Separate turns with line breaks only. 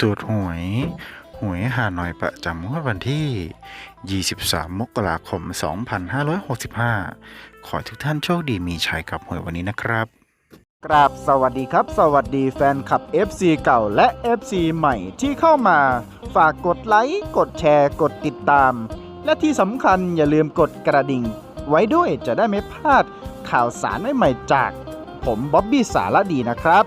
ตรวจหวย หวยหาหน่อยประจำงวดวันที่ 23 มกราคม 2565 ขอให้ทุกท่านโชคดีมีชัยกับหวยวันนี้นะครับ
กราบสวัสดีครับ สวัสดีแฟนคลับ FC เก่าและ FC ใหม่ที่เข้ามา ฝากกดไลค์ กดแชร์ กดติดตาม และที่สำคัญอย่าลืมกดกระดิ่ง ไว้ด้วยจะได้ไม่พลาดข่าวสารใหม่ๆจาก ผมบ๊อบบี้สารดีนะครับ